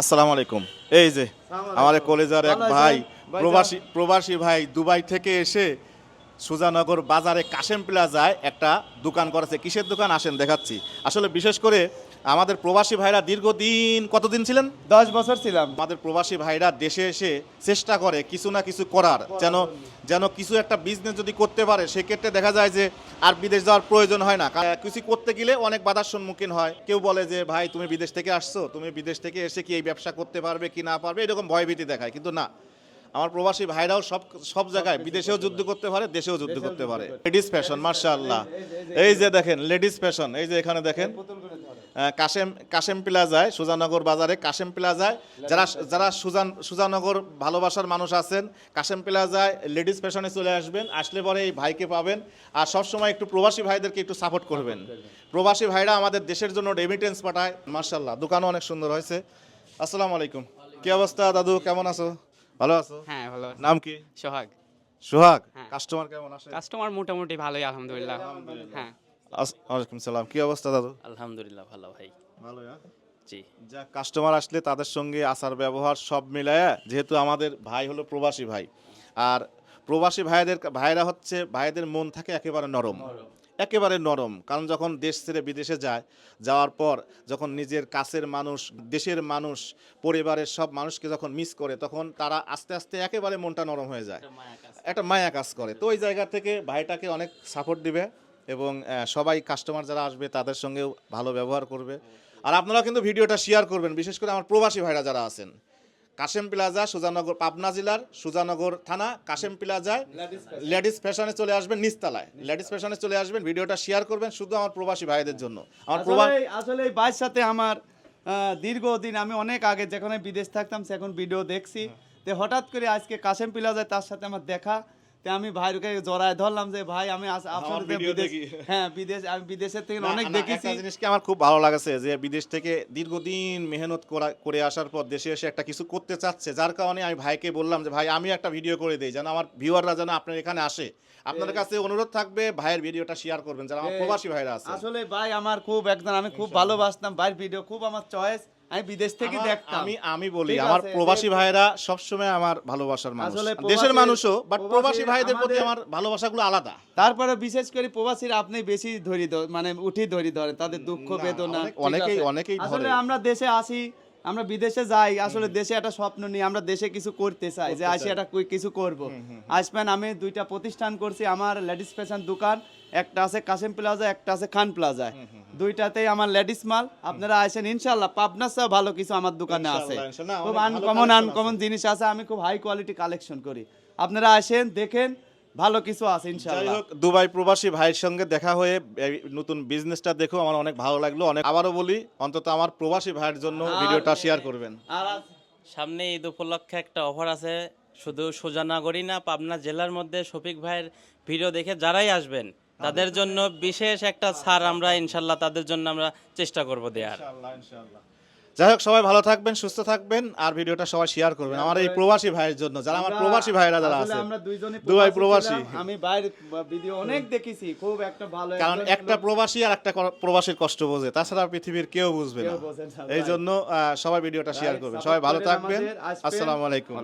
আসসালামু আলাইকুম। এই যে আমার কলেজের এক ভাই প্রবাসী প্রবাসী ভাই দুবাই থেকে এসে সুজানগর বাজারে কাশেম প্লাজায় একটা দোকান করেছে। কিসের দোকান? আসেন দেখাচ্ছি। আসলে বিশেষ করে আমাদের প্রবাসী ভাইরা দীর্ঘদিন কতদিন ছিলেন? দশ বছর ছিলাম। আমাদের প্রবাসী ভাইরা দেশে এসে চেষ্টা করে কিছু না কিছু করার। যেন যেন কিছু একটা বিজনেস যদি করতে পারে সেক্ষেত্রে দেখা যায় যে আর বিদেশ যাওয়ার প্রয়োজন হয় না। কিছু করতে গেলে অনেক বাধার সম্মুখীন হয়। কেউ বলে যে ভাই তুমি বিদেশ থেকে আসছো। তুমি বিদেশ থেকে এসে কি এই ব্যবসা করতে পারবে কি না পারবে? এরকম ভয়ভীতি দেখায়। কিন্তু না। আমার প্রবাসী ভাইরাও সব সব জায়গায় বিদেশেও যুদ্ধ করতে পারে দেশেও যুদ্ধ করতে পারে। লেডিস ফ্যাশন মার্শাল্লাহ এই যে দেখেন লেডিস ফ্যাশন এই যে এখানে দেখেন। কাশেম কাশেম প্লাজায় সুজানগর বাজারে কাশেম প্লাজায় যারা যারা সুজান সুজানগর ভালোবাসার মানুষ আছেন কাশেম প্লাজায় লেডিস ফ্যাশনে চলে আসবেন আসলে পরে এই ভাইকে পাবেন আর সবসময় একটু প্রবাসী ভাইদেরকে একটু সাপোর্ট করবেন। প্রবাসী ভাইরা আমাদের দেশের জন্য রেমিটেন্স পাঠায় মার্শাল্লাহ দোকানও অনেক সুন্দর হয়েছে। আসসালামু আলাইকুম। কি অবস্থা দাদু কেমন আছো? ভালো আছো? হ্যাঁ ভালো নাম কি? সোহাগ। সোহাগ? হ্যাঁ। কাস্টমার কেমন আসে কাস্টমার মোটামুটি ভালোই আলহামদুলিল্লাহ। হ্যাঁ। ওয়ালাইকুম সালাম। কি অবস্থা দাদু? আলহামদুলিল্লাহ ভালো ভাই। ভালো জি। যা কাস্টমার আসলে তাদের সঙ্গে আচার ব্যবহার সব মিলায় যেহেতু আমাদের ভাই হলো প্রবাসী ভাই। আর প্রবাসী ভাইদের ভাইরা হচ্ছে ভাইদের মন থাকে একেবারে নরম। একেবারে নরম। কারণ যখন দেশ ছেড়ে বিদেশে যায় যাওয়ার পর যখন নিজের কাছের মানুষ দেশের মানুষ পরিবারের সব মানুষকে যখন মিস করে তখন তারা আস্তে আস্তে একেবারে মনটা নরম হয়ে যায়। একটা মায়া কাজ করে। তো ওই জায়গা থেকে ভাইটাকে অনেক সাপোর্ট দিবে। এবং সবাই কাস্টমার যারা আসবে তাদের সঙ্গেও ভালো ব্যবহার করবে। আর আপনারা কিন্তু ভিডিওটা শেয়ার করবেন বিশেষ করে আমার প্রবাসী ভাইরা যারা আছেন। কাশেম প্লাজা সুজানগর পাবনা জেলার সুজানগর থানা কাশেম প্লাজায় লেডিস ফ্যাশনে চলে আসবেন নিস্তালায় লেডিস ফ্যাশনে চলে আসবেন ভিডিওটা শেয়ার করবেন শুধু আমার প্রবাসী ভাইদের জন্য। আমার প্রবাস আসলে এই ভাইয়ের সাথে আমার দীর্ঘদিন আমি অনেক আগে যেখানে বিদেশ থাকতাম সে এখন ভিডিও দেখছি তো হঠাৎ করে আজকে কাশেম প্লাজায় তার সাথে আমার দেখা। তো আমি ভাইকে জড়ায় ধরলাম যে ভাই আমি আপনার বিদেশ হ্যাঁ বিদেশ আমি বিদেশের থেকে অনেক দেখেছি। জিনিসকে আমার খুব ভালো লাগছে যে বিদেশ থেকে দীর্ঘদিন মেহনত করে আসার পর দেশে এসে একটা কিছু করতে চাচ্ছে যার কারণে আমি ভাইকে বললাম যে ভাই আমি একটা ভিডিও করে দিই যেন আমার ভিউয়াররা যেন আপনার এখানে আসে। আপনার কাছে অনুরোধ থাকবে ভাইয়ের ভিডিওটা শেয়ার করবেন যারা আমার প্রবাসী ভাইরা আছে। আসলে ভাই আমার খুব একদম আমি খুব ভালোবাসতাম। ভাইয়ের ভিডিও খুব আমার চয়েস আমি বিদেশ থেকে দেখতাম। আমি আমি বলি আমার প্রবাসী ভাইয়েরা ভাইরা সবসময় আমার ভালোবাসার মানুষ। দেশের মানুষও বাট প্রবাসী ভাইদের প্রতি আমার ভালোবাসাগুলো আলাদা। তারপরে বিশেষ করে প্রবাসীরা আপনি বেশি ধরি মানে উঠি ধরি ধরে তাদের দুঃখ বেদনা অনেকেই- অনেকেই আসলে ধরে। আমরা দেশে আসি আমরা বিদেশে যাই আসলে দেশে একটা স্বপ্ন নিয়ে আমরা দেশে কিছু করতে চাই যে আসি একটা কিছু করব। আসবেন আমি দুইটা প্রতিষ্ঠান করছি আমার লেডিস ফ্যাশন দোকান একটা আছে কাসিম প্লাজা একটা আছে খান প্লাজায় দুইটাতেই আমার লেডিস মাল। আপনারা আসেন ইনশাল্লাহ পাবনার চেয়েও ভালো কিছু আমার দোকানে আছে। খুব আনকমন আনকমন জিনিস আছে আমি খুব হাই কোয়ালিটি কালেকশন করি। আপনারা আসেন দেখেন ভালো কিছু আছে যাই হোক দুবাই প্রবাসী ভাইয়ের সঙ্গে দেখা হয়ে নতুন বিজনেসটা দেখেও আমার অনেক ভালো লাগল। অনেক আবারও বলি অন্তত আমার প্রবাসী ভাইয়ের জন্য ভিডিওটা শেয়ার করবেন। আর সামনে ঈদ উপলক্ষে একটা অফার আছে শুধু সোজানাগরী না পাবনা জেলার মধ্যে শফিক ভাইয়ের ভিডিও দেখে যারাই আসবেন তাদের জন্য বিশেষ একটা ছাড় আমরা ইনশাল্লাহ তাদের জন্য আমরা চেষ্টা করব দেওয়ার যাই হোক সবাই ভালো থাকবেন সুস্থ থাকবেন আর ভিডিওটা সবাই শেয়ার করবেন। আমার এই প্রবাসী ভাইয়ের জন্য যারা আমার প্রবাসী ভাইরা যারা আছে। আমরা দুইজনই দুবাই প্রবাসী আমি বাইরে ভিডিও অনেক দেখেছি খুব একটা ভালো কারণ একটা প্রবাসী আর একটা প্রবাসীর কষ্ট বোঝে তাছাড়া পৃথিবীর কেউ বুঝবে না। এই জন্য আহ, সবাই ভিডিওটা শেয়ার করবেন সবাই ভালো থাকবেন আসসালামু আলাইকুম।